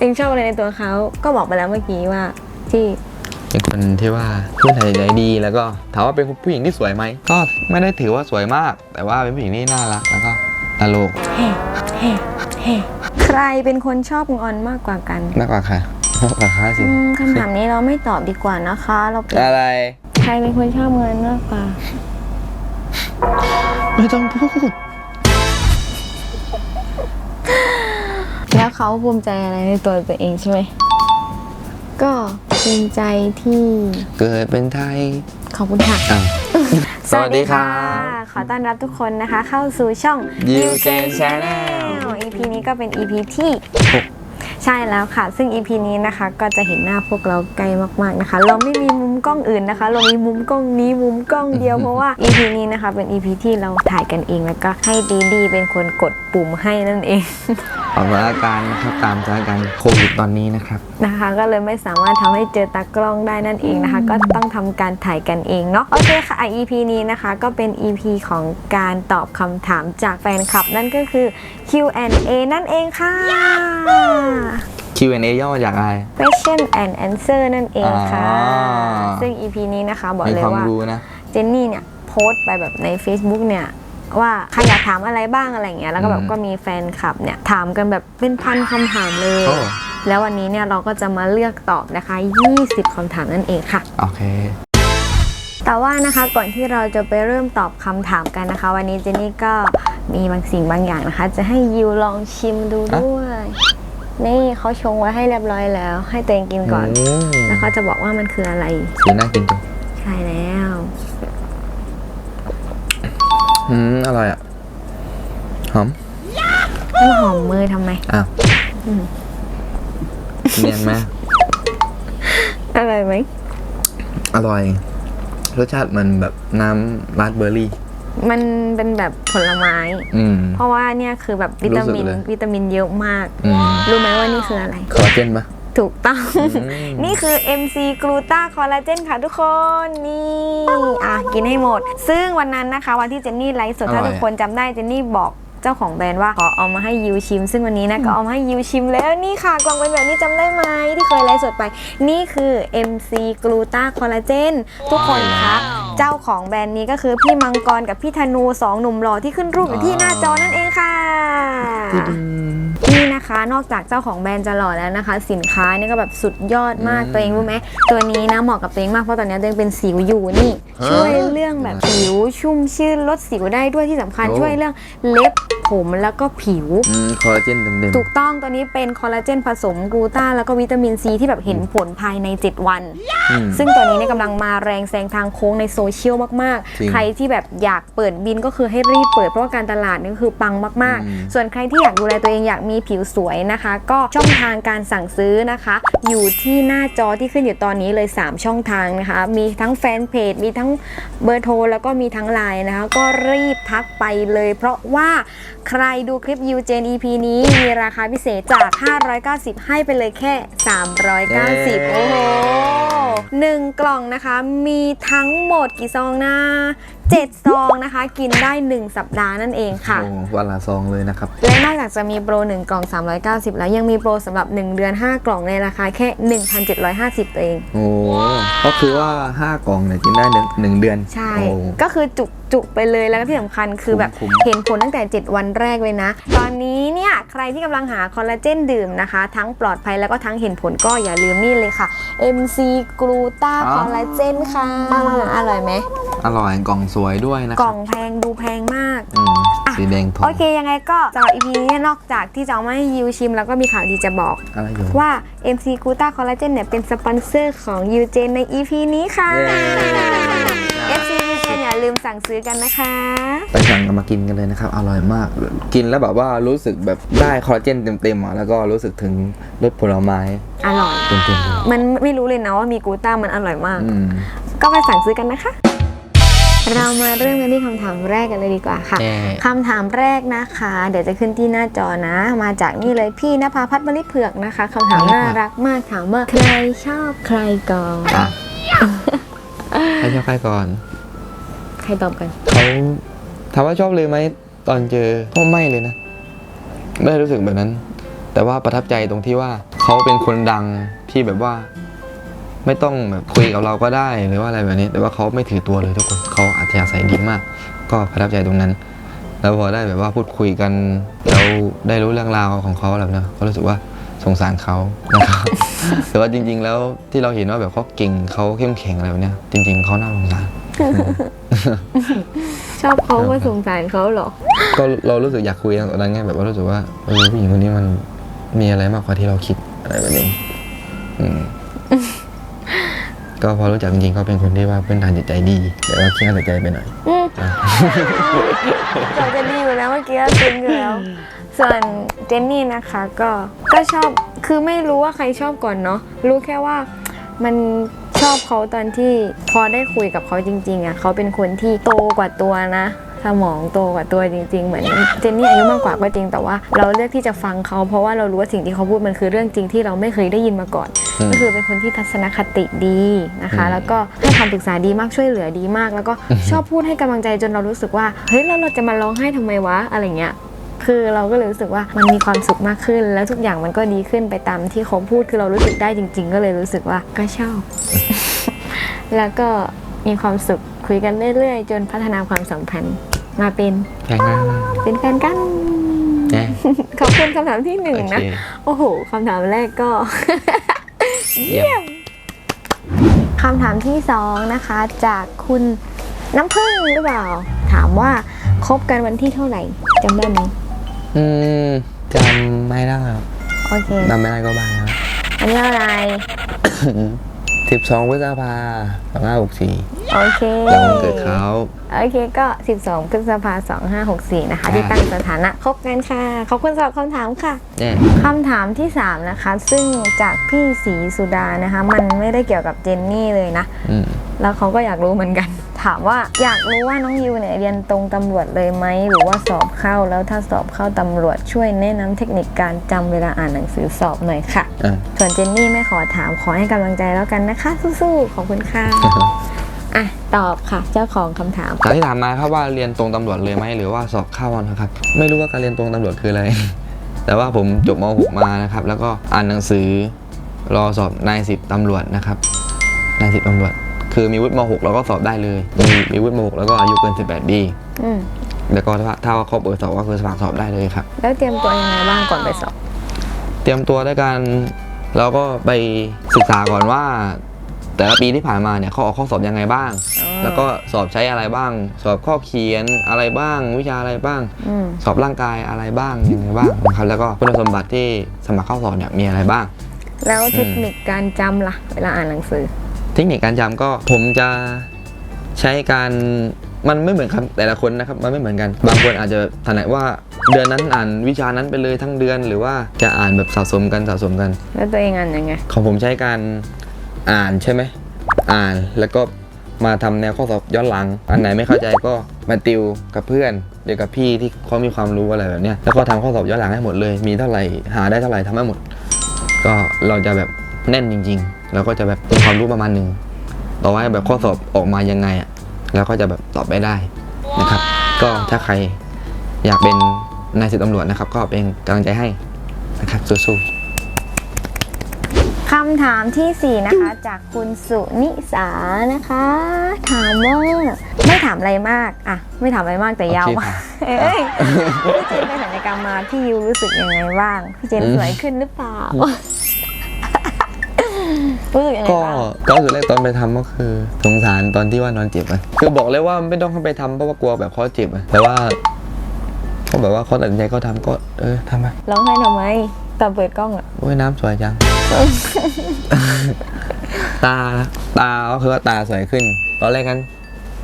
เองชอบอะไรในตัวเขาก็บอกไปแล้วเมื่อกี้ว่าที่เป็นคนที่ว่าพูดไทยใจดีแล้วก็ถามว่าเป็นผู้หญิงที่สวยไหมก็ไม่ได้ถือว่าสวยมาก แต่ว่าเป็นผู้หญิงที่น่ารักแล้วก็ตลกเฮ้เฮ้เฮ้ใครเป็นคนชอบงอนมากกว่ากันมากกว่าใครมากกว่าใครสิอืมคำถามนี้เราไม่ตอบดีกว่านะคะ เราเป็นอะไร ใครเป็นคนชอบงอนมากกว่า ไม่ต้องพูดแล้ว เขาภูมิใจอะไรในตัวตัวเองใช่ไหมก็ภูมิใจที่เกิดเป็นไทย ขอบคุณค่ะ อ้าว สวัสดีครับขอต้อนรับทุกคนนะคะ เข้าสู่ช่อง You Can Channel EP นี้ก็เป็น EP ที่ ใช่แล้วค่ะ ซึ่ง EP นี้นะคะก็จะเห็นหน้าพวกเราใกล้มากๆนะคะ เราไม่มีมุมกล้องอื่นนะคะ เรามีมุมกล้องนี้มุมกล้องเดียวเพราะว่า EP นี้นะคะเป็น EP ที่เราถ่ายกันเองแล้วก็ให้ดีดีเป็นคนกดปุ่มให้นั่นเองออกมาอาการนะครับตามสถานการณ์โควิดตอนนี้นะครับนะคะ ก็เลยไม่สามารถทำให้เจอตากล้องได้นั่นเองนะคะ ก็ต้องทำการถ่ายกันเองเนาะโอเคค่ะอะ EP นี้นะคะก็เป็น EP ของการตอบคำถามจากแฟนคลับนั่นก็คือ Q&A นั่นเองค่ะ Q&A ย่อมาจากอะไร question and answer นั่นเองค่ะ อ๋อ ซึ่ง EP นี้นะคะบอกมีเลยความว่า รู้นะ เจนนี่เนี่ยโพสต์ไปแบบใน Facebook เนี่ยว่าใครอยากถามอะไรบ้างอะไรอย่างเงี้ยแล้วก็แบบอืมก็มีแฟนคลับเนี่ยถามกันแบบเป็นพันคำถามเลย โอ้ แล้ววันนี้เนี่ยเราก็จะมาเลือกตอบนะคะ 20คำถามนั่นเองค่ะ โอเค แต่ว่านะคะก่อนที่เราจะไปเริ่มตอบคำถามกันนะคะ วันนี้เจนนี่ก็มีบางสิ่งบางอย่างนะคะ จะให้ยิวลองชิมดูด้วย นี่เขาชงไว้ให้เรียบร้อยแล้ว ให้ตัวเองกินก่อน มแล้วเขาจะบอกว่ามันคืออะไร สีน่ากินจังใช่แล้ว อืมอร่อยอะ หอมต้องหอมมือทำไม อ้าวอืม เนียนไหมอร่อยไหมอร่อย รสชาติมันแบบน้ำราสเบอร์รี่ มันเป็นแบบผลไม้ อืม เพราะว่าเนี่ยคือแบบวิตามินรู้สึกเลยวิตามินเยอะมาก อืม รู้ไหมว่านี่คืออะไร คอลลาเจนปะ ถูกต้องอืมนี่คือ MC g l u t a Collagen ค่ะทุกคน นี่ อะ กินให้หมด ซึ่งวันนั้นนะคะ วันที่เจนนี่ไลฟ์สด ถ้าทุกคนจำได้เจนนี่บอก เจ้าของแบรนด์ว่าขอเอามาให้ยูชิม ซึ่งวันนี้นะก็เอามาให้ยูชิมแล้วนี่ค่ะกล่องเป็นแบบนี้จำได้ไหมที่เคยไลฟ์สดไป นี่คือ MC g l u t a Collagen ทุกคนคะเจ้าของแบรนด์นี้ก็คือพี่มังกรกับพี่ธนูสองหนุ่มหล่อที่ขึ้นรูปอยู่ที่หน้าจอนั่นเองค่ะนี่นะ คะนอกจากเจ้าของแบรนด์จะหล่อแล้วนะคะ สินค้านี่ก็แบบสุดยอดมากอืมตัวเองรู้ไหมตัวนี้นะเหมาะกับตัวเองมากเพราะตอนนี้ตัวเองเป็นสิวอยู่นี่ช่วยเรื่องแบบผิวชุ่มชื่นลดสิวได้ด้วยที่สำคัญโอ้ช่วยเรื่องเล็บผมแล้วก็ผิวอืมคอลลาเจนเต็มถูกต้องตัวนี้เป็นคอลลาเจนผสมกลูตาแล้วก็วิตามินซีที่แบบเห็นผลภายใน 7 วันๆอืมซึ่งตัวนี้เนี่ยกำลังมาแรงแซงทางโค้งในโซเชียลมากจริงๆใครที่แบบอยากเปิดบินก็คือให้รีบเปิดเพราะว่าการตลาดนี่ก็คือปังมากอืมๆส่วนใครที่อยากดูแลตัวเองอยากมีผิวสวยนะคะ ก็ช่องทางการสั่งซื้อนะคะ อยู่ที่หน้าจอที่ขึ้นอยู่ตอนนี้เลย 3 ช่องทางนะคะ มีทั้งแฟนเพจ มีทั้งเบอร์โทร แล้วก็มีทั้งไลน์นะคะ ก็รีบทักไปเลย เพราะว่าใครดูคลิปยูเจน EP นี้ มีราคาพิเศษจาก 590 ให้ไปเลยแค่ 390 โอ้โหหนึ่งกล่องนะคะ มีทั้งหมดกี่ซองนะเจ็ดซองนะคะ กินได้ 1 สัปดาห์นั่นเองค่ะโอ้วันละซองเลยนะครับ และนอกจากจะมีโปร1กล่อง390 แล้วยังมีโปรสำหรับ 1 เดือน 5 กล่องในราคาแค่ 1,750 ตัวเอง โอ้ก็คือว่า 5 กล่องเนี่ยกินได้หนึ่งหนึ่งเดือนใช่ โอ้ ก็คือจุกจุกไปเลยแล้วก็ที่สำคัญคือแบบคุ้มเห็นผลตั้งแต่ 7 วันแรกเลยนะ ตอนนี้เนี่ยใครที่กำลังหาคอลลาเจนดื่มนะคะ ทั้งปลอดภัยแล้วก็ทั้งเห็นผลก็อย่าลืมนี่เลยค่ะ MC g l u t a คอลลาเจนค่ะ อร่อยไหม อร่อยกล่องสวยด้วยนะคกล่รัอบงแพงดูแพงมาก อืมอะสีแดงทอง โอเคยังไงก็สำหรับ EP นี้นอกจากที่จะเอามาให้ยูชิม แล้วก็มีข่าวดีจะบอก อะไรอยู่ ว่า MC g l u t a Collagen เนี่ยเป็นสปอนเซอร์ของยูเจนใน EP นี้ค่ะ เย้ FC ยูเจนอย่าลืมสั่งซื้อกันนะคะ ไปสั่งกันมากินกันเลยนะครับ อร่อยมาก กินแล้วแบบว่ารู้สึกแบบได้คอลลาเจนเต็มๆอะแล้วก็รู้สึกถึงรสผลไม้อร่อย เต็มๆเลยมันไม่รู้เลยนะว่ามีกลูต้ามันอร่อยมาก อืม ก็ไปสั่งซื้อกันนะคะ เรามาเริ่มกันที่คำถามแรกกันเลยดีกว่าค่ะแย่คำถามแรกนะคะ เดี๋ยวจะขึ้นที่หน้าจอนะ มาจากนี่เลยพี่นภาพัฒน์บริเผือกนะคะคำถามน่ารักมากถามว่าใครชอบใครก่อนอะให้ชอบใครก่อน ใครตอบกันเขาถามว่าชอบเลยไหมตอนเจอก็ไม่เลยนะไม่ได้รู้สึกแบบนั้น แต่ว่าประทับใจตรงที่ว่าเขาเป็นคนดังที่แบบว่า ไม่ต้องแบบคุยกับเราก็ได้หรือว่าอะไรแบบนี้ แต่ว่าเขาไม่ถือตัวเลยทุกคนเขาอัธยาศัยดีมาก ก็ประทับใจตรงนั้น แล้วพอได้แบบว่าพูดคุยกันเราได้รู้เรื่องราวของเขาแล้วนะก็รู้สึกว่าสงสารเขานะครับแต่ว่าจริง ๆ แล้วที่เราเห็นว่าแบบเขาเก่งเขาเข้มแข็งอะไรแบบเนี้ยจริง ๆเขาน่าสงสารชอบเขาว่าสงสารเขาเหรอ ก็เรารู้สึกอยากคุยตอนนั้นไงแบบว่ารู้สึกว่าเออผู้หญิงคนนี้มันมีอะไรมากกว่าที่เราคิดอะไรแบบนี้อืม ก็พอรู้จักจริงๆก็เป็นคนที่ว่าพื้นฐานจิตใจดี แต่ว่าขี้เหร่ใจไปหน่อยอืมเราจะดีอยู่แล้วเมื่อกี้ตึงอยู่แล้วส่วนเจนนี่นะคะก็ก็ชอบคือไม่รู้ว่าใครชอบก่อนเนาะรู้แค่ว่ามันชอบเขาตอนที่พอได้คุยกับเขาจริงๆอะเขาเป็นคนที่โตกว่าตัวนะ สมองโตกว่าตัวจริง ๆ เหมือนเจนนี่อายุมากกว่าก็จริง แต่ว่าเราเลือกที่จะฟังเขา เพราะว่าเรารู้ว่าสิ่งที่เขาพูดมันคือเรื่องจริงที่เราไม่เคยได้ยินมาก่อนอืมก็คือเป็นคนที่ทัศนคติดีนะคะอืมแล้วก็ให้คำปรึกษาดีมากช่วยเหลือดีมาก แล้วก็ชอบพูดให้กำลังใจจนเรารู้สึกว่าเฮ้ยแล้วเราจะมาร้องไห้ทำไมวะอะไรเงี้ยคือเราก็เลยรู้สึกว่ามันมีความสุขมากขึ้น แล้วทุกอย่างมันก็ดีขึ้นไปตามที่เขาพูดคือเรารู้สึกได้จริง ๆ ก็เลยรู้สึกว่าก็ชอบ แล้วก็มีความสุข คุยกันเรื่อยๆ จนพัฒนาความสัมพันธ์มาเป็นแข่งกันเป็นแฟนกันแน่ขอบคุณคำถามที่หนึ่งโอนะเค โอ้โหคำถามแรกก็ เยี่ยมคำถามที่สองนะคะ จากคุณน้ำพึ่งหรือเปล่า ถามว่าคบกันวันที่เท่าไหร่จำได้ไหมอืมจำไม่ได้ครับโอเคจำไม่ได้ก็บ้างครับ อันนี้อะไร สิบสองพฤษภาสองห้าหกสี่โอเคแล้ววันเกิดเขา โอเคก็ 12พฤษภา2564 นะคะอ่าที่ตั้งสถานะคบกันค่ะ ขอบคุณสำหรับคำถามค่ะแน่คำถามที่ 3 นะคะ ซึ่งจากพี่ศรีสุดานะคะ มันไม่ได้เกี่ยวกับเจนนี่เลยนะ อืม แล้วเขาก็อยากรู้เหมือนกัน ถามว่าอยากรู้ว่าน้องยูเนี่ยเรียนตรงตำรวจเลยไหมหรือว่าสอบเข้าแล้วถ้าสอบเข้าตำรวจช่วยแนะนำเทคนิคการจำเวลาอ่านหนังสือสอบหน่อยค่ะ อะ ส่วนเจนนี่ไม่ขอถามขอให้กำลังใจแล้วกันนะคะ สู้ๆขอบคุณค่ะอะตอบค่ะ เจ้าของคำถามจากที่ถามมาครับว่าเรียนตรงตำรวจเลยไหมหรือว่าสอบเข้านะครับ ไม่รู้ว่าการเรียนตรงตำรวจคืออะไร แต่ว่าผมจบม .6 มานะครับ แล้วก็อ่านหนังสือรอสอบนายสิบตำรวจนะครับนายสิบตำรวจ คือมีวุฒิม .6 เราก็สอบได้เลย มีมีวุฒิม .6 แล้วก็อายุเกิน 18 ปีอืมแล้วก็ถ้าถ้าว่าครบเบอร์สอบก็คือสมัครสอบได้เลยครับ แล้วเตรียมตัวยังไงบ้างก่อนไปสอบ เตรียมตัวด้วยการเราก็ไปศึกษาก่อนว่า แต่ละปีที่ผ่านมาเนี่ยเขาออกข้อสอบยังไงบ้าง อ๋อ แล้วก็สอบใช้อะไรบ้าง สอบข้อเขียนอะไรบ้าง วิชาอะไรบ้าง อืมสอบร่างกายอะไรบ้างยังไงบ้างนะครับแล้วก็คุณสมบัติที่สมัครเข้าสอบเนี่ยมีอะไรบ้าง แล้วเทคนิคการจำล่ะ เวลาอ่านหนังสือ เทคนิคการจำก็ผมจะใช้การมันไม่เหมือนครับแต่ละคนนะครับมันไม่เหมือนกัน บางคนอาจจะถนัดว่าเดือนนั้นอ่านวิชานั้นไปเลยทั้งเดือน หรือว่าจะอ่านแบบสะสมกันสะสมกัน แล้วตัวเองอ่านยังไง ของผมใช้การอ่านใช่ไหมอ่านแล้วก็มาทำแนวข้อสอบย้อนหลัง อันไหนไม่เข้าใจก็มาติวกับเพื่อนเดี๋ยวกับพี่ที่เขามีความรู้อะไรแบบเนี้ยแล้วก็ทำข้อสอบย้อนหลังให้หมดเลย มีเท่าไหร่หาได้เท่าไหร่ทำให้หมด ก็เราจะแบบ แน่นจริงๆเราก็จะแบบมีความรู้ประมาณหนึ่งต่อว่าแบบข้อสอบออกมายังไงอะเราก็จะแบบตอบไปได้นะครับ ก็ถ้าใครอยากเป็นนายสิบตำรวจนะครับ ก็เป็นกำลังใจให้นะครับสู้ๆคำถามที่ 4 นะคะ จากคุณสุนิสานะคะ ถามว่าไม่ถามอะไรมากอะไม่ถามอะไรมากแต่ยาวมากเอ้ยพี่เจนไปศัลยกรรมมาพี่ยูรู้สึกยังไงบ้างพี่เจนอืมสวยขึ้นหรือเปล่า รู้สึกยังไงก็บ้างก็รู้สึกแรกตอนไปทำก็คือสงสารตอนที่ว่านอนเจ็บอะคือบอกเลยว่าไม่ต้องให้ไปทำเพราะว่ากลัวแบบเขาเจ็บอะแต่ว่าเขาแบบว่าเขาตัดสินใจเขาทำก็เออทำไปร้องไห้ทำไมตอนเปิดกล้องอะโอ้ยน้ำสวยจัง ตาตาก็คือว่าตาสวยขึ้น ตอนแรกกัน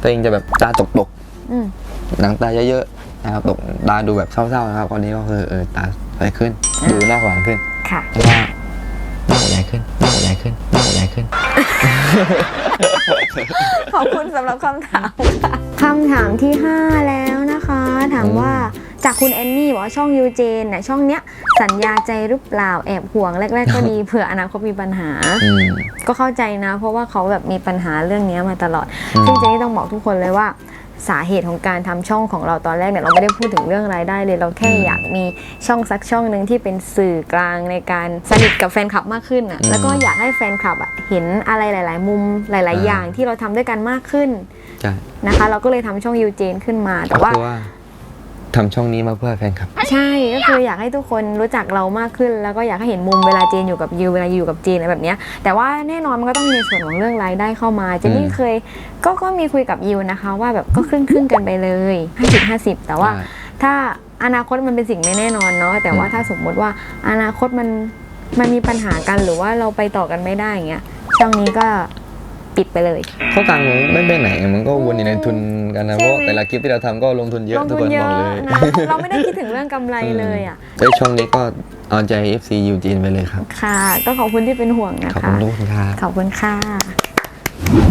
ตัวเองจะแบบตาตกตกอืมๆหนังตาเยอะๆนะครับตกตาดูแบบเศร้าๆนะครับตอนนี้ก็คือเออตาสวยขึ้น ดูหน้าหวานขึ้นค่ะแล้วก็หน้าอกใหญ่ขึ้นหน้าอก ใหญ่ขึ้นหน้าอกใหญ่ขึ้น ขอบคุณสำหรับคำถามค่ะคำถามที่ 5 แล้วนะคะ ถามว่าจากคุณแอนนี่บอกว่าช่องยูเจนน่ะช่องเนี้ยสัญญาใจหรือเปล่าแอบห่วงแรก ๆ ก็ดีเผื่ออนาคตมีปัญหา อืม ก็เข้าใจนะ เพราะว่าเขาแบบมีปัญหาเรื่องเนี้ยมาตลอด อืม ซึ่งเจนนี่ต้องบอกทุกคนเลยว่า สาเหตุของการทำช่องของเราตอนแรกเนี่ยเราไม่ได้พูดถึงเรื่องรายได้เลย เราแค่อืมอยากมีช่องสักช่องหนึ่งที่เป็นสื่อกลางในการสนิทกับแฟนคลับมากขึ้นอะอืมแล้วก็อยากให้แฟนคลับอะเห็นอะไรหลาย ๆ มุมหลาย ๆอ่าอย่างที่เราทำด้วยกันมากขึ้นใช่นะคะ เราก็เลยทำช่องยูเจนขึ้นมาแต่ก็ว่าคือว่า ทำช่องนี้มาเพื่อแฟนคลับ ใช่ก็คืออยากให้ทุกคนรู้จักเรามากขึ้น แล้วก็อยากให้เห็นมุมเวลาเจนอยู่กับยูเวลาอยู่กับเจนอะไรแบบเนี้ยแต่ว่าแน่นอนมันก็ต้องมีในส่วนของเรื่องรายได้เข้ามาเจนนี่เคยก็ก็มีคุยกับยูนะคะ ว่าแบบก็ครึ่งครึ่งๆกันไปเลย50 50 แต่ว่า ใช่ ถ้าอนาคตมันเป็นสิ่งไม่แน่นอนเนาะแต่ว่าถ้าสมมติว่าอนาคตมันมันมีปัญหากันหรือว่าเราไปต่อกันไม่ได้อย่างเงี้ยช่องนี้ก็ ปิดไปเลย เขาตังค์มันไม่ไปไหนมันก็วนอยู่ในทุนกันนะใช่เพไหมราะแต่ละคลิปที่เราทำก็ลงทุนเยอะลงทุกทุคนนเยบอะอกเลยนะเราไม่ได้คิดถึงเรื่องกำไรเลยอะ เอ้ยช่องนี้ก็เอาใจ FC ยูจีนไปเลยครับ ค่ะ ก็ขอบคุณที่เป็นห่วงนะขอบคะคุณทุกคนครับ ขอบคุณค่ะ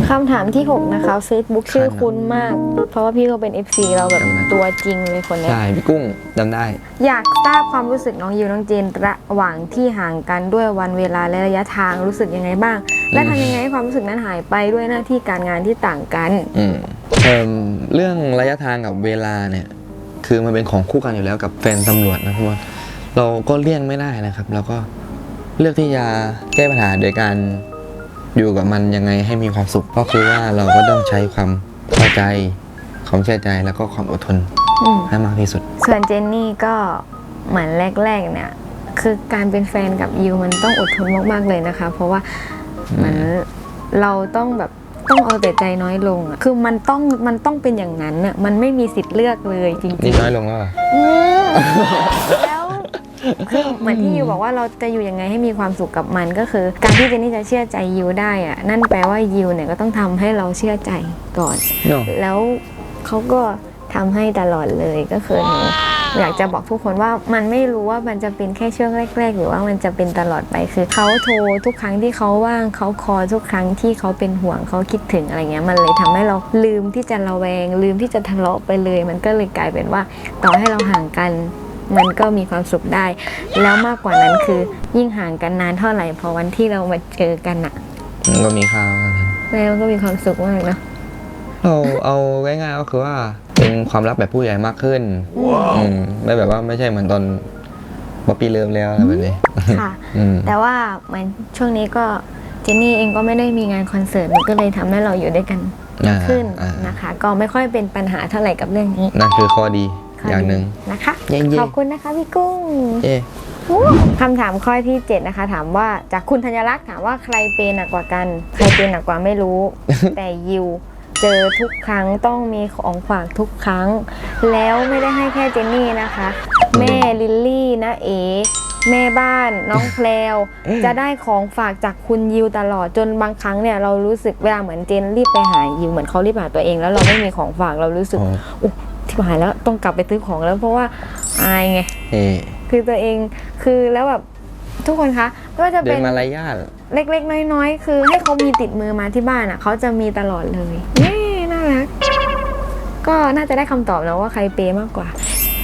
คำถามที่ 6 นะคะ Facebook ชื่อคุ้นมาก เพราะว่าพี่เขาเป็น FC เราแบบจำได้ตัวจริงเลยคนเนี้ย ใช่พี่กุ้งจำได้ อยากทราบความรู้สึกน้องยูน้องเจนระหว่างที่ห่างกันด้วยวันเวลาและระยะทางรู้สึกยังไงบ้าง และทำยังไงให้ความรู้สึกนั้นหายไปด้วยหน้าที่การงานที่ต่างกันอืมเอิ่มเรื่องระยะทางกับเวลาเนี่ย คือมันเป็นของคู่กันอยู่แล้วกับแฟนตำรวจนะทุกคนเราก็เลี่ยงไม่ได้นะครับ เราก็เลือกที่จะแก้ปัญหาโดยการ อยู่กับมันยังไงให้มีความสุข ก็คือว่าเราก็ต้องใช้ความเข้าใจ ความเชื่อใจแล้วก็ความอดทนอืมให้มากที่สุด ส่วนเจนนี่ก็เหมือนแรกๆเนี่ย คือการเป็นแฟนกับยูมันต้องอดทนมากๆเลยนะคะ เพราะว่าเหมือนเราต้องแบบต้องเอาแต่ใจน้อยลงอะคือมันต้องมันต้องเป็นอย่างนั้นน่ะมันไม่มีสิทธิ์เลือกเลยจรินี่งน้อยลงแล้วเหรอ ๆอืมแล้ว คือเหมือนที่ยูบอกว่าเราจะอยู่ยังไงให้มีความสุขกับมันก็คือ การที่เจนนี่จะเชื่อใจยูได้อะนั่นแปลว่ายูเนี่ยก็ต้องทำให้เราเชื่อใจก่อนเนาะแล้วเขาก็ทำให้ตลอดเลยก็คือหนูอยากจะบอกทุกคนว่ามันไม่รู้ว่ามันจะเป็นแค่ช่วงแรก ๆ หรือว่ามันจะเป็นตลอดไปคือเขาโทรทุกครั้งที่เขาว่างเขาคอทุกครั้งที่เขาเป็นห่วงเขาคิดถึงอะไรเงี้ยมันเลยทำให้เราลืมที่จะระแวง ลืมที่จะทะเลาะไปเลย มันก็เลยกลายเป็นว่าต่อให้เราห่างกัน มันก็มีความสุขได้ แล้วมากกว่านั้นคือยิ่งห่างกันนานเท่าไหร่พอวันที่เรามาเจอกันอะมันก็มีค่ามากนะแล้วก็มีความสุขมากเนอะเราเอาง่ายๆก็คือว่าเป็นความรักแบบผู้ใหญ่มากขึ้นอืมไม่แบบว่าไม่ใช่เหมือนตอนบ๊อบปี้เลิฟแล้วอะไรแบบนี้ค่ะ อืม แต่ว่าเหมือนช่วงนี้ก็เจนนี่เองก็ไม่ได้มีงานคอนเสิร์ตมันก็เลยทำให้เราอยู่ด้วยกันอ่าขึ้นอ่านะคะ ก็ไม่ค่อยเป็นปัญหาเท่าไหร่กับเรื่องนี้ นั่นคือข้อดีข้ อย่างหนึ่งดีนะคะ เย้ๆ ขอบคุณนะคะพี่กุ้งเอ๊ะคำถามข้อที่ 7 นะคะ ถามว่าจากคุณธัญลักษณ์ถามว่าใครเป็นหนักกว่ากัน ใครเป็นหนักกว่าไม่รู้ แต่ยิวเจอทุกครั้งต้องมีของฝากทุกครั้ง แล้วไม่ได้ให้แค่เจนนี่นะคะ แม่ลิลลี่นะเอ แม่บ้านน้องแพลวจะได้ของฝากจากคุณยิวตลอดจนบางครั้งเนี่ยเรารู้สึกเวลาเหมือนเจนรีบไปหายิวเหมือนเขารีบหาตัวเอง แล้วเราไม่มีของฝากเรารู้สึกอ๋ออุ๊ย ที่หายแล้วต้องกลับไปซื้อของแล้วเพราะว่าอายไงเอ๊ะคือตัวเองคือแล้วแบบทุกคนคะไม่ว่าจะเดิเป็นนมารยาทเล็กๆ น้อยๆ คือให้เขามีติดมือมาที่บ้านอะเขาจะมีตลอดเลยนี่น่ารัก ก็น่าจะได้คำตอบแล้วว่าใครเปย์มากกว่า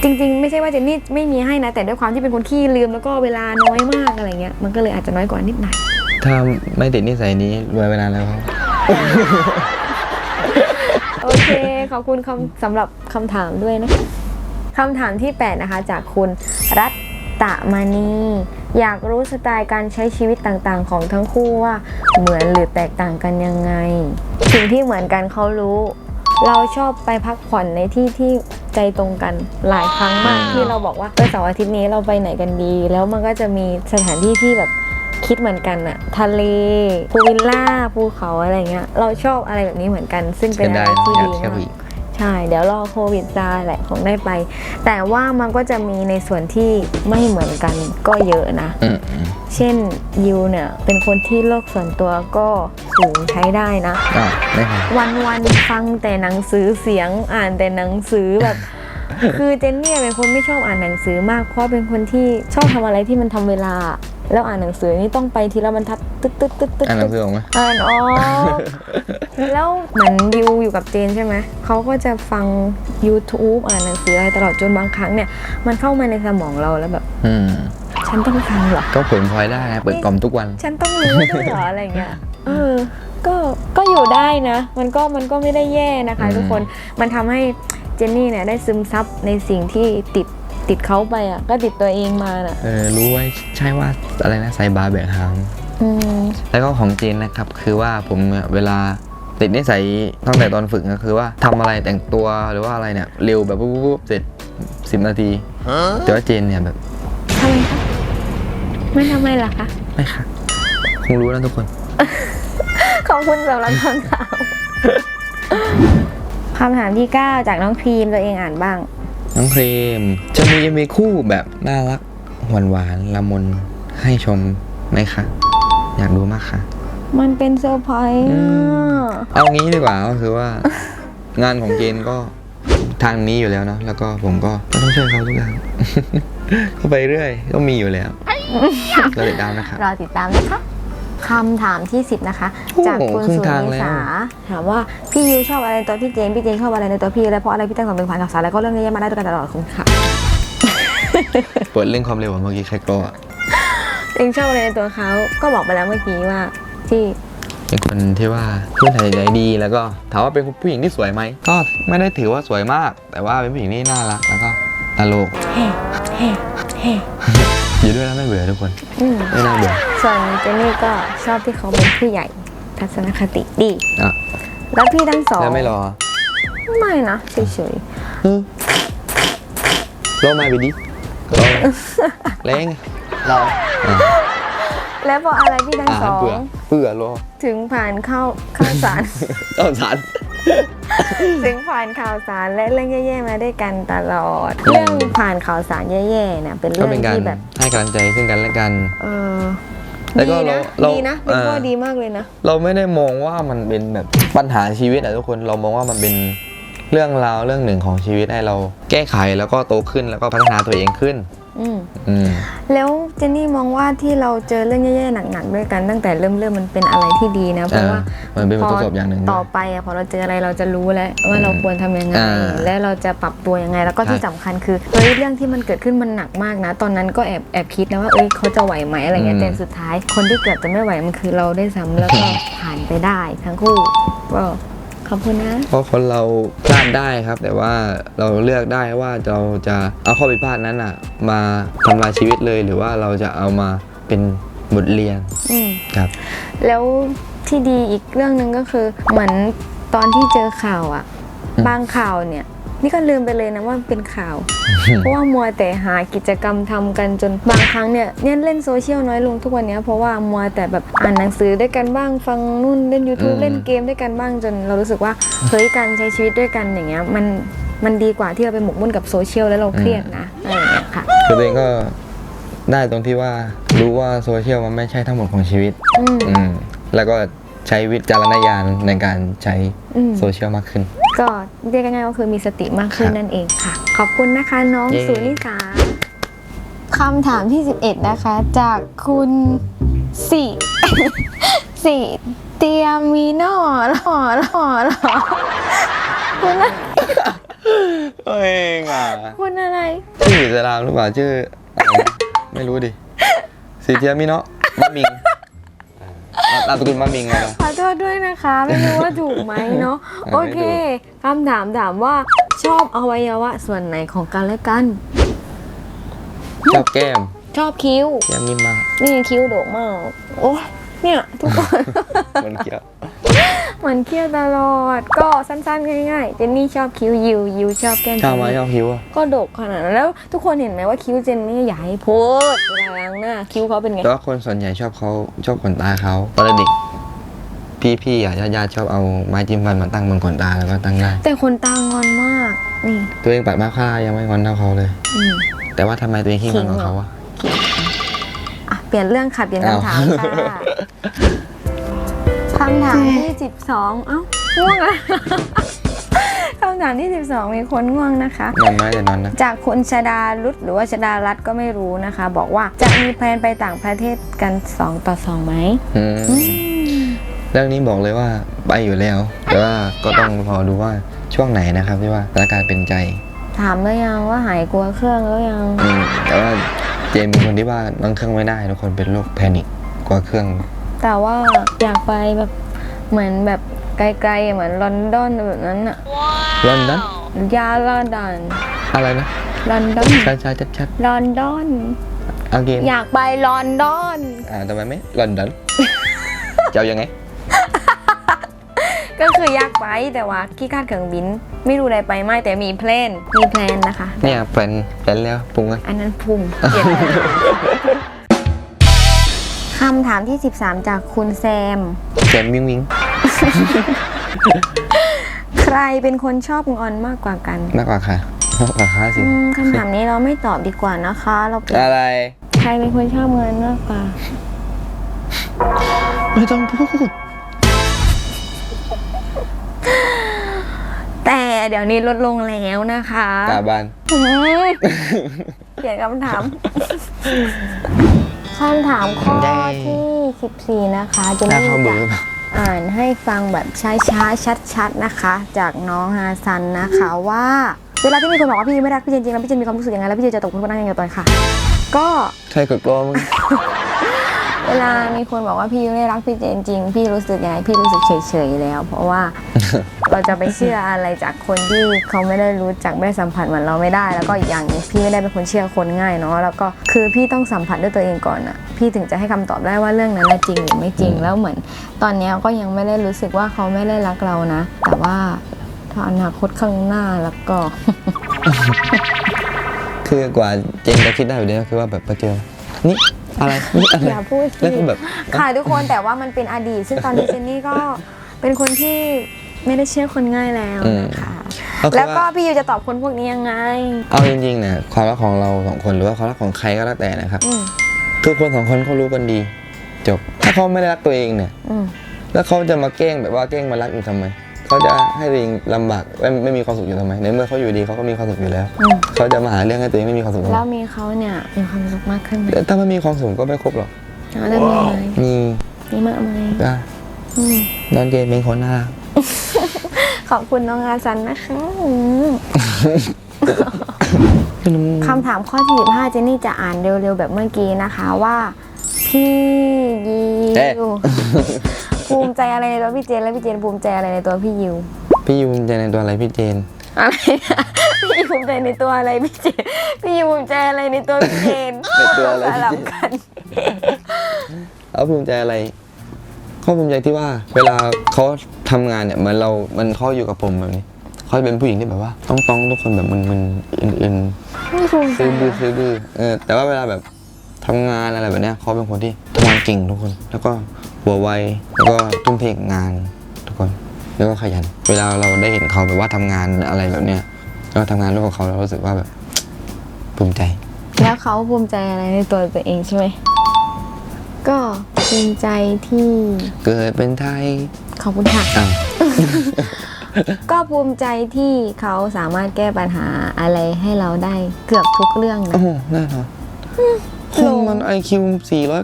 จริง ๆ ไม่ใช่ว่าเจนนี่ไม่มีให้นะ แต่ด้วยความที่เป็นคนขี้ลืมแล้วก็เวลาน้อยมากอะไรเงี้ยมันก็เลยอาจจะน้อยกว่านิดหน่อยถ้าไม่ติดนิสัยนี้รวยไปนานแล้วครับโอ เค ขอบคุณคำสำหรับคำถามด้วยนะคะคำถามที่ 8 นะคะ จากคุณรัตตะมานีอยากรู้สไตล์การใช้ชีวิตต่างๆ ของทั้งคู่ว่า เหมือนหรือแตกต่างกันยังไง สิ่งที่เหมือนกันเขารู้ เราชอบไปพักผ่อนในที่ที่ใจตรงกันหลายครั้งมากที่เราบอกว่าเออเสาร์อาทิตย์นี้เราไปไหนกันดี แล้วมันก็จะมีสถานที่ที่แบบ คิดเหมือนกันอะทะเลภูวิลล่าภูเขาอะไรเงี้ยเราชอบอะไรแบบนี้เหมือนกัน ซึ่งเป็นเป็นอะได้ไรที่อยากดีเที่ยวมากอีกใช่ เดี๋ยวรอโควิดซาแหละคงได้ไป แต่ว่ามันก็จะมีในส่วนที่ไม่เหมือนกันก็เยอะนะอืมอืมเช่นยูเนี่ย เป็นคนที่โลกส่วนตัวก็สูงใช้ได้นะอะไม่ค่ะวันวันๆฟังแต่หนังสือเสียงอ่านแต่หนังสือแบบ คือเจนเนี่ยเป็นคนไม่ชอบอ่านหนังสือมาก เพราะเป็นคนที่ชอบทำอะไรที่มันทำเวลา แล้วอ่านหนังสือนี่ต้องไปทีละบรรทัดตึ๊ดตึ๊ดตึ๊ดตึ๊ดอ่านหนังสือออกไหมอ่านออกแล้วเหมือนดิวอยู่กับเจนใช่ไหมเขาก็จะฟัง YouTube อ่านหนังสืออะไรตลอดจนบางครั้งเนี่ย มันเข้ามาในสมองเราแล้วแบบอืมฉันต้องฟังเหรอ ก็ผลพลอยได้นะเปิดกล่อมทุกวัน ฉันต้องรู้ด้วยเหรออะไรเงี้ยเออก็ก็อยู่ได้นะ มันก็มันก็ไม่ได้แย่นะคะอืมทุกคนมันทำให้เจนนี่เนี่ยได้ซึมซับในสิ่งที่ติดติดเขาไปอะก็ติดตัวเองมาน่ะ เออรู้ไว้ใช่ว่าอะไรนะไซบาร์แบกหางอืมแล้วก็ของเจนนะครับ คือว่าผมเนี่ยเวลาติดนิสัยตั้งแต่ตอนฝึกก็คือว่าทำอะไรแต่งตัวหรือว่าอะไรเนี่ยเร็วแบบปุ๊บปุ๊บปุ๊บเสร็จสิบนาที แต่ว่าเจนเนี่ยแบบทำไมคะไม่ทำไมล่ะคะ ไม่ค่ะคงรู้นะทุกคน ขอบคุณสำหรับคำถาม คำถามที่ 9 จากน้องครีมตัวเองอ่านบ้าง น้องครีม จะมีมีคู่แบบน่ารักหวานหวานๆละมุนให้ชมไหมคะ อยากดูมากค่ะ มันเป็นเซอร์ไพรส์อือะเอางี้ดีกว่าก็คือว่า งานของเจนก็ทางนี้อยู่แล้วเนาะแล้วก็ผมก็ก็ต้องช่วยเขาทุกอย่างก็ไปเรื่อยก็มีอยู่แล้วเราติดตามนะครับ รอติดตามนะคะ คำถามที่ 10 นะคะโอ้โหจากคุณครึ่งสุทางนิแล้วสาถามว่าพี่ยูชอบอะไรในตัวพี่เจนพี่เจนชอบอะไรในตัวพี่และเพราะอะไรพี่ตั้งความเป็นผ่านข่าวสารแล้วก็เรื่องนี้มาได้ด้วยกันตลอดคุณค่ะเปิดเรื่องความเร็วของเมื่อกี้ใครก็อะเองชอบอะไรในตัวเขาก็บอกไปแล้วเมื่อกี้ว่าที่เป็นคนที่ว่าพื้นฐานใจดีแล้วก็ถามว่าเป็นผู้หญิงที่สวยไหมก็ไม่ได้ถือว่าสวยมาก แต่ว่าเป็นผู้หญิงที่น่ารักแล้วก็ตลกเฮ่เฮ่เฮ่ อยู่ด้วยแล้วไม่เบื่อทุกคน อืมไม่น่าเบื่อส่วนเจนนี่ก็ชอบที่เขาเป็นผู้ใหญ่ทัศนคติดี อะแล้วพี่ทั้งสองแล้วไม่รอไม่นะเฉยเออรอมาไปดิรอเล้งรออะๆแล้วเพราะอะไรพี่ทั้งอะสองเบื่อ เบื่อรอถึงผ่านเข้าข่าวสารต้องสาร ถึงผ่านข่าวสารและเรื่องแย่ๆมาด้วยกันตลอด เรื่องผ่านข่าวสารแย่ๆเนี่ยเป็นก็เรื่องเป็นการที่แบบให้กำลังใจซึ่งกันและกัน เออแล้วก็ดีนะเราดีนะเป็นเอ่อข้อดีมากเลยนะ เราไม่ได้มองว่ามันเป็นแบบปัญหาชีวิตอะทุกคนเรามองว่ามันเป็นเรื่องราวเรื่องหนึ่งของชีวิตให้เราแก้ไขแล้วก็โตขึ้นแล้วก็พัฒนาตัวเองขึ้น อืมอืมแล้วเจนนี่มองว่าที่เราเจอเรื่องแย่ๆหนักๆด้วยกันตั้งแต่เริ่มเริ่มมันเป็นอะไรที่ดีนะเพราะว่ามันเป็นบททดสอบอย่างหนึ่งต่อไปอะพอเราเจออะไรเราจะรู้แล้วว่าเราควรทำยังไงอ่าและเราจะปรับตัวยังไง แล้วก็ใช่ที่สำคัญคือเฮ้ยเรื่องที่มันเกิดขึ้นมันหนักมากนะ ตอนนั้นก็แอบแอบคิดนะว่าเอ้ยเขาจะไหวไหมอะไรเงี้ยแต่สุดท้าย คนที่เกือบจะไม่ไหวมันคือเราได้ซ้ำแล้วก็ผ่านไปได้ทั้งคู่ก็ ขอบคุณนะ เพราะคนเราพลาดได้ครับ แต่ว่าเราเลือกได้ว่าเราจะเอาข้อผิดพลาดนั้นอะ มาทำลายชีวิตเลยหรือว่าเราจะเอามาเป็นบทเรียนอืมครับ แล้วที่ดีอีกเรื่องหนึ่งก็คือเหมือนตอนที่เจอข่าวอะอืมบางข่าวเนี่ย นี่ก็ลืมไปเลยนะว่าเป็นข่าว เพราะว่ามัวแต่หากิจกรรมทำกันจนบางครั้งเนี่ยเนี่ยเล่นโซเชียลน้อยลงทุกวันเนี้ยเพราะว่ามัวแต่แบบอ่านหนังสือด้วยกันบ้างฟังนู่นเล่น YouTube อืมเล่นเกมด้วยกันบ้างจนเรารู้สึกว่าเฮ้ยการใช้ชีวิตด้วยกันอย่างเงี้ยมันมันดีกว่าที่เราไปหมกมุ่นกับโซเชียลแล้วเราเครียดนะอะไรอย่างเงี้ยค่ะคือตัวเองก็ได้ตรงที่ว่ารู้ว่าโซเชียลมันไม่ใช่ทั้งหมดของชีวิต อืมอืมแล้วก็ ใช้วิจารณญาณในการใช้อืม โซเชียลมากขึ้น ก็เรียกง่ายๆก็คือมีสติมากขึ้นครับนั่นเองค่ะ ขอบคุณนะคะน้องเย้ สุนิสาคำถามที่ 11 นะคะ จากคุณสิสิเตียมีนอหล่อหล่อหล่อคุณอะเองอะคุณอะไร ชื่ออิสลามหรือเปล่าชื่ออะไรนะไม่รู้ดิสีเทียมิเนาะมะมิง นามสกุลมะมิงนะขอโทษด้วยนะคะ ไม่รู้ว่าถูกไหมเนาะโอเคคำถามถามว่าชอบอวัยวะส่วนไหนของกันและกัน ชอบแก้ม ชอบคิ้วแก้มนิ่มมาก นี่คิ้วโด่งมาก โอ้เนี่ยทุกคนมันเกี่ยว เหมือนเคี้ยวตลอด ก็สั้นๆง่ายๆ เจนนี่ชอบคิ้วยิวยิวชอบแก้มชอบไหมเจนชนี่อบคิ้วอะก็ดกขนาดนั้นแล้วทุกคนเห็นไหมว่าคิ้วเจนนี่อย่าให้โพดเวลาล้างหน้าคิ้วเขาเป็นไงแต่ว่าคนส่วนใหญ่ชอบเขาชอบขนตาเขาตอนเด็กพี่ๆอะญาติๆชอบเอาไม้จิ้มฟันมาตั้งบนขนตาแล้วก็ตั้งได้แต่คนตางอนมากนี่ตัวเองปัดมาค่ายังไม่งอนเท่าเขาเลย อืมแต่ว่าทำไมตัวเองขี้งอนกว่าเขาอะอะเปลี่ยนเรื่องค่ะเปลี่ยนอ้าวคำถามค่ะ คำถามที่สิบสองเอ้าง่วงอะคำถามที่สิบสองมีคนง่วงนะคะ นอนน้อยแต่นอนนะ จากคุณชดารุตหรือว่าชดารัตน์ก็ไม่รู้นะคะ บอกว่าจะมีแพลนไปต่างประเทศกัน 2 ต่อ 2 ไหมอืมอืมเรื่องนี้บอกเลยว่าไปอยู่แล้ว แต่ว่าก็ต้องพอดูว่าช่วงไหนนะครับที่ว่าสถานการณ์เป็นใจถามแล้วยังว่าหายกลัวเครื่องแล้วยัง อืมแต่ว่าเจมส์เป็นคนที่ว่านั่งเครื่องไม่ได้ทุกคนเป็นโรคแพนิคกลัวเครื่อง แต่ว่าอยากไปแบบเหมือนแบบไกลๆเหมือนลอนดอนแบบนั้นอะลอนดอนยาลอนดอนอะไรนะลอนดอนช้าช้าชัดชัดลอนดอน ๆเอากินอยากไปลอนดอน อ่าทำไมไม่ลอนดอนจะเอายังไง ก็คืออยากไปแต่ว่าขี้คาดเครื่องบิน ไม่รู้อะไรไปไม่แต่มีเพลนมีแพลนนะคะ เนี่ยแฟนแฟนแล้วปรุงกันอันนั้นพุ่งเปลี่ยนไป คำถามที่ 13 จากคุณแซม แซมวิงวิงใครเป็นคนชอบงอนมากกว่ากันมากกว่าค่ะมากกว่าค่ะสิอืมคำถามนี้เราไม่ตอบดีกว่านะคะ เราเปลี่ยนอะไร ใครเป็นคนชอบงอนมากกว่า ไม่ต้องพูด แต่เดี๋ยวนี้ลดลงแล้วนะคะตาบานอืมเปลี่ยนคำถาม คำถามข้อที่ 14 นะคะจะหน้าไม่เข้าเบอจะร์เปล่าอ่านให้ฟังแบบช้าๆ ชัดๆ นะคะ จากน้องฮาซันนะคะว่า เวลาที่มีคนบอกว่าพี่ไม่รักพี่เจนจริงๆแล้วพี่เจนมีความรู้สึกยังไงแล้วพี่เจนจะตกคนคนนั้นยังไงต่อค่ะ ก็ ใครกดกลัวมึง เวลามีคนบอกว่าพี่ไม่รักพี่เจนจริงพี่รู้สึกยังไงพี่รู้สึกเฉยๆแล้ว เพราะว่า เราจะไปเชื่ออะไรจากคนที่เขาไม่ได้รู้จักไม่ได้สัมผัสเหมือนเราไม่ได้ แล้วก็อีกอย่างหนึงพี่ไม่ได้เป็นคนเชื่อคนง่ายเนาะแล้วก็คือพี่ต้องสัมผัสด้วยตัวเองก่อนอะพี่ถึงจะให้คำตอบได้ว่าเรื่องนั้นน่ะจริงหรือไม่จริงแล้วเหมือน ตอนเนี้ยก็ยังไม่ได้รู้สึกว่าเขาไม่ได้รักเรานะ แต่ว่าถ้าอนาคตข้างหน้าแล้วก็ คือกว่าเจนจะคิดได้แบบนี้ก็คือว่าแบบมาเจอนี่ อะไรนี่อะไรอย่าพูดสิแล้วก็แบบ ค่ะทุกคนแต่ว่ามันเป็นอดีต ซึ่งตอนนี้เจนนี่ก็เป็นคนที่ไม่ได้เชื่อคนง่ายแล้วนะคะก็คือแล้วก็ว่าพี่ยูจะตอบคนพวกนี้ยังไง เอาจริงๆเนี่ยความรักของเราสองคนหรือว่าความรักของใครก็แล้วแต่นะครับอืมคือคนสองคนเขารู้กันดี จบ ถ้าเขาไม่ได้รักตัวเองเนี่ย อืมแล้วเขาจะมาแกล้งแบบว่าแกล้งมารักอยู่ทำไม เขาจะให้ตัวเองลำบากไม่ไม่มีความสุขอยู่ทำไมในเมื่อเขาอยู่ดีเขาก็มีความสุขอยู่แล้วอืม เขาจะมาหาเรื่องให้ตัวเองไม่มีความสุขทำไมแล้วมีเขาเนี่ยมีความสุขมากขึ้นไหมแต่ถ้าไม่มีความสุขก็ไม่ครบหรอกแล้วมีไหมมีมีมากไหมก็อืมนอนเจนเป็นคนน่ารัก ขอบคุณน้องอาซันนะคะอืมคำถามข้อที่15เจนนี่จะอ่านเร็วๆแบบเมื่อกี้นะคะว่า พี่ยิเอ๊ะ ว ภูมิใจอะไรในตัวพี่เจนและพี่เจนภูมิใจอะไรในตัวพี่ยิว พี่ยูมิใจในตัวอะไรพี่เจน อะไรนะพี่ยิวภูมิใจในตัวอะไรพี่เจนพี่ยิวภูมิใจอะไรในตัวพี่เจนในตัวอะไรสลับกันเขาภูมิใจอะไรเขาภูมิใจที่ว่า เวลาเขาทำงานเนี่ยเหมือนเรา มันเขาอยู่กับผมแบบนี้เขาจะเป็นผู้หญิงที่แบบว่า ต้องต้องทุกคนแบบมึนๆอื่นไม่ภูมิๆใจซื้อบื้อซื้อบื้อเออแต่ว่าเวลาแบบทำงานอะไรแบบเนี้ยเขาเป็นคนที่ทำงานเก่งทุกคน แล้วก็ หัวไวแล้วก็ทุ่มเทกับงานทุกคนแล้วก็ขยัน เวลาเราได้เห็นเขาแบบว่าทำงานอะไรแบบเนี้ยแล้วก็ทำงานร่วมกับเขาเรารู้สึกว่าแบบภูมิใจ แล้วเขาภูมิใจอะไรในตัวตัวเองใช่ไหมก็ภูมิใจที่เกิดเป็นไทยขอบคุณค่ะอ้าวก็ภูมิใจที่เขาสามารถแก้ปัญหาอะไรให้เราได้เกือบทุกเรื่องโอ้นะโหแน่นอนคนมันไอคิว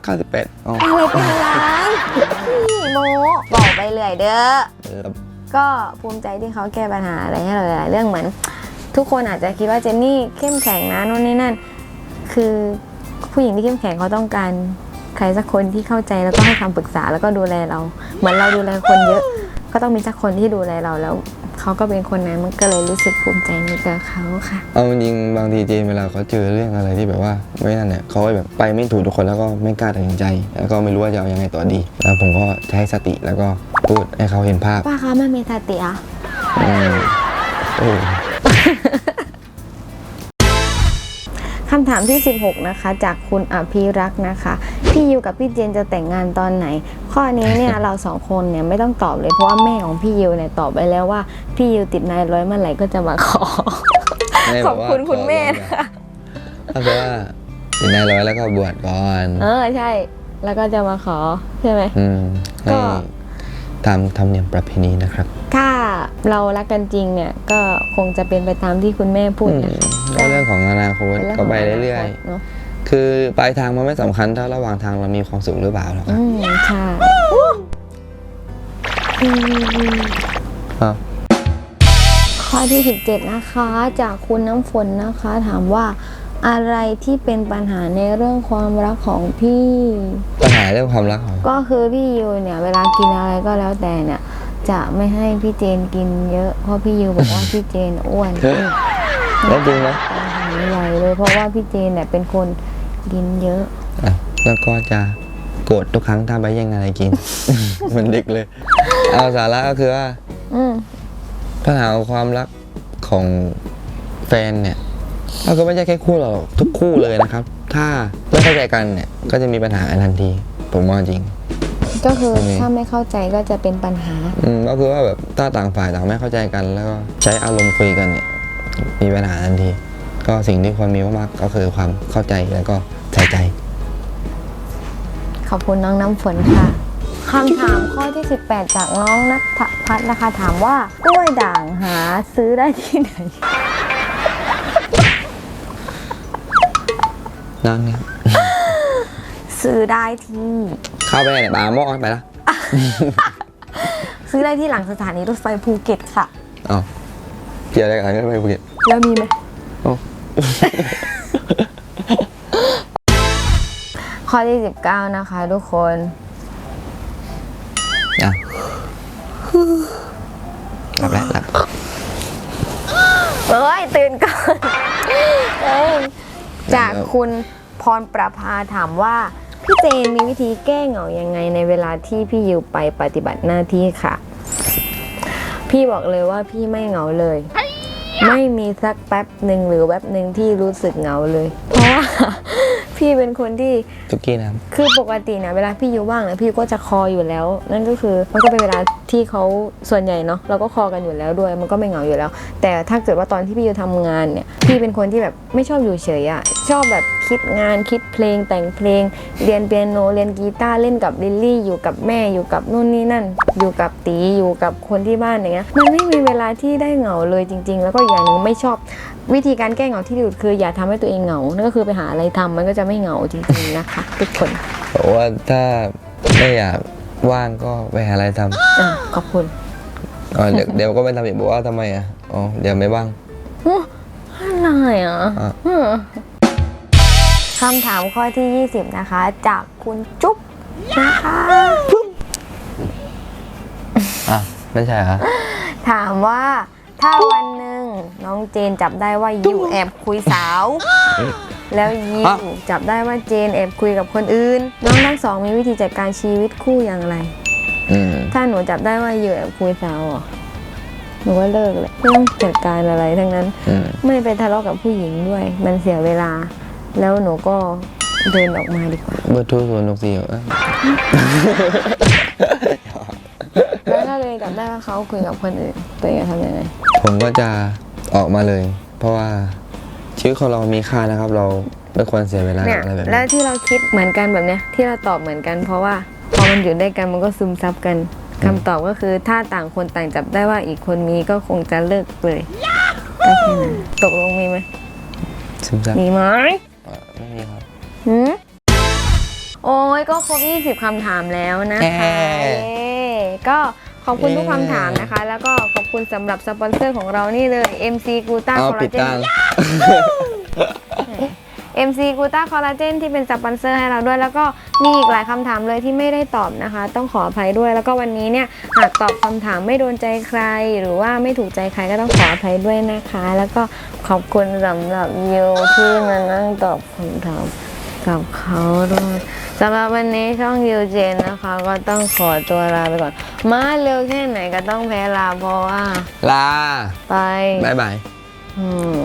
498อ๋ออะไรเป็นล้านพี่ โมบอกไปเลยเด้อเออก็ภูมิใจที่เขาแก้ปัญหาอะไรให้เราหลายๆเรื่องเหมือน ทุกคนอาจจะคิดว่าเจนนี่เข้มแข็งนะนู่นนี่นั่น คือผู้หญิงที่เข้มแข็งเขาต้องการใครสักคนที่เข้าใจแล้วก็ให้คำปรึกษาแล้วก็ดูแลเรา เหมือนเราดูแลคนเยอะ ก็ต้องมีสักคนที่ดูแลเราแล้ว เขาก็เป็นคนนั้นมันก็เลยรู้สึกภูมิใจในตัวเขาค่ะ เอาจริงๆบางทีเจนเวลาเขาเจอเรื่องอะไรที่แบบว่าไม่นั่นเนี่ยเขาก็แบบไปไม่ถูกทุกคนแล้วก็ไม่กล้าตัดสินใจ แล้วก็ไม่รู้ว่าจะเอายังไงต่อดี แล้วผมก็ใช้สติแล้วก็พูดให้เขาเห็นภาพว่าเขาไม่มีสติอะ อืมโอ้ คำถามที่ 16 นะคะ จากคุณอภิรักษ์นะคะ พี่ยูกับพี่เจนจะแต่งงานตอนไหน ข้อนี้เนี่ยเราสองคนเนี่ยไม่ต้องตอบเลยเพราะว่าแม่ของพี่ยูเนี่ยตอบไปแล้วว่า พี่ยูติดนายร้อยเมื่อไหร่ก็จะมาขอ แม่ขบออบกว่าคุณคุณแม่นะคะถ้าแปลว่าถึงนายร้อยแล้วก็บวชก่อนเออใช่ แล้วก็จะมาขอใช่ไหม อืมก็ ให้ตามธรรมเนียมประเพณีนะครับ ถ้าเรารักกันจริงเนี่ยก็คงจะเป็นไปตามที่คุณแม่พูดอืมนะคะ ก็เรื่องของอนาคตเป็นเรื่องก็ของไปอนาคตเรื่อยเนอะๆ คือปลายทางมันไม่สำคัญถ้าระหว่างทางเรามีความสุขหรือเปล่าหรอกคอืรับมใช่ครับ ข้อที่ 17 นะคะ จากคุณน้ำฝนนะคะ ถามว่าอะไรที่เป็นปัญหาในเรื่องความรักของพี่ ปัญหาเรื่องความรักของก็คือพี่ยูเนี่ย เวลากินอะไรก็แล้วแต่เนี่ย จะไม่ให้พี่เจนกินเยอะ เพราะพี่ยูบอกว่าพี่เจนอ้วนเฮ้ยแล้วจริงไหมปัญหาใหญ่เลย เพราะว่าพี่เจนเนี่ยเป็นคนกินเยอะอะแล้วก็จะโกรธทุกครั้งถ้าไปแย่งอะไรกิน เหมือนเด็กเลย เอาสาระก็คือว่าอืมปัญหาของความรักของแฟนเนี่ยเราก็ไม่ใช่แค่คู่เราหรอกทุกคู่เลยนะครับ ถ้าไม่เข้าใจกันเนี่ยก็จะมีปัญหาทันที ผมว่าจริง ก็คือไม่มี ถ้าไม่เข้าใจก็จะเป็นปัญหา อืมก็คือว่าแบบถ้าต่างฝ่ายต่างไม่เข้าใจกัน แล้วก็ใช้อารมณ์คุยกันเนี่ยมีปัญหาทันที ก็สิ่งที่ควรมีมากๆก็คือความเข้าใจแล้วก็ใส่ใจ ขอบคุณน้องน้ำฝนค่ะคำถามข้อที่ 18 จากน้องนัทพัฒน์นะคะ ถามว่ากล้วยด่างหาซื้อได้ที่ไหน นั่นเนี่ยซื้อได้ที่ เข้าไปไหนปลาหม้อไปละซื้อได้ที่หลังสถานีรถไฟภูเก็ตค่ะอ๋อเกี่ยวอะไรกับอะไรไม่ภูเก็ตแล้วมีไหมโอ้ข้อที่19นะคะทุกคนอะหลับแล้วหลับเอ้ยตื่นก่อนเอ้ยจากคุณพรประภาถามว่า พี่เจนมีวิธีแก้เหงายังไงในเวลาที่พี่ยิวไปปฏิบัติหน้าที่ค่ะ พี่บอกเลยว่าพี่ไม่เหงาเลย ไม่มีสักแป๊บหนึ่งหรือแป๊บหนึ่งที่รู้สึกเหงาเลย เพราะว่า พี่เป็นคนที่ทุกกี้นะครับคือปกติเนี่ยเวลาพี่อยู่ว่างเนี่ยพี่ก็จะคออยู่แล้ว นั่นก็คือมันก็เป็นเวลาที่เขาส่วนใหญ่เนาะเราก็คอกันอยู่แล้วด้วย มันก็ไม่เหงาอยู่แล้ว แต่ถ้าเกิดว่าตอนที่พี่อยู่ทำงานเนี่ยพี่เป็นคนที่แบบไม่ชอบอยู่เฉยอะชอบแบบคิดงานคิดเพลงแต่งเพลง เรียนเปียโนเรียนกีตาร์เล่นกับลิลลี่อยู่กับแม่อยู่กับนู่นนี่นั่น อยู่กับตีอยู่กับคนที่บ้านอย่างเงี้ยมันไม่มีเวลาที่ได้เหงาเลยจริง ๆ แล้วก็อีกอย่างหนึ่งไม่ชอบ วิธีการแก้เหงาที่ดีที่สุดคือ อย่าทำให้ตัวเองเหงา นั่นก็คือไปหาอะไรทำมันก็จะไม่เหงาจริงๆนะคะ ทุกคนบอกว่าถ้าไม่อยากว่างก็ไปหาอะไรทอะขอบคุณำอ๋อเดี๋ยวเดี๋ยวก็ไปทำอีกบอกว่าทำไมอะอ๋อเดี๋ยวไม่ว่างอะไรอะอะอืมคำถามข้อที่ 20 นะคะ จากคุณจุ๊บนะคะอะไม่ใช่เหรอถามว่า ถ้าวันหนึ่งน้องเจนจับได้ว่ายิวแอบคุยสาว แล้วยิวจับได้ว่าเจนแอบคุยกับคนอื่น น้องทั้งสองมีวิธีจัดการชีวิตคู่อย่างไรอืมถ้าหนูจับได้ว่ายิวแอบคุยสาวอะหนูก็เลิกเลยไม่ต้องจัดการอะไรทั้งนั้นอืมไม่ไปทะเลาะกับผู้หญิงด้วย มันเสียเวลา แล้วหนูก็เดินออกมาดีกว่าเบอร์โทรศูนย์หกสี่เอ้ยแล้วถ้าเลยจับได้ว่าเขาคุยกับคนอื่นตัวเองจะทำยังไง ผมก็จะออกมาเลย เพราะว่าชีวิตของเรามีค่านะครับ เราไม่ควรเสียเวลาเนี่ยกับอะไรแบบแล้วนี้ที่เราคิดเหมือนกันแบบเนี้ยที่เราตอบเหมือนกัน เพราะว่าพอมันอยู่ด้วยกันมันก็ซึมซับกันคำตอบก็คือถ้าต่างคนต่างจับได้ว่าอีกคนมีก็คงจะเลิกเลยก็แค่นั้นตกลงมีไหมซึมซับมีไหมอะไม่มีครับ หืมโอ้ยก็ครบ 20คำถามแล้วนะคะเย้ เย้ก็ ขอบคุณเย้ทุกคำถามนะคะ แล้วก็ขอบคุณสำหรับสปอนเซอร์ของเรานี่เลย MC g l u t a เอา c o l ปิ l a ด g e ตั n ง MC g l u t a c o l l a g e n ที่เป็นสปอนเซอร์ให้เราด้วย แล้วก็มีอีกหลายคำถามเลยที่ไม่ได้ตอบนะคะ ต้องขออภัยด้วยแล้วก็วันนี้เนี่ยหากตอบคำถามไม่โดนใจใคร หรือว่าไม่ถูกใจใครก็ต้องขออภัยด้วยนะคะ แล้วก็ขอบคุณสำหรับยูที่มานั่งตอบคำถาม กับเขาด้วยสำหรับวันนี้ช่องยูเจนนะคะ ก็ต้องขอตัวลาไปก่อน มาเร็วแค่ไหนก็ต้องแพ้ลาเพราะว่า ลา ไป บายบาย อืม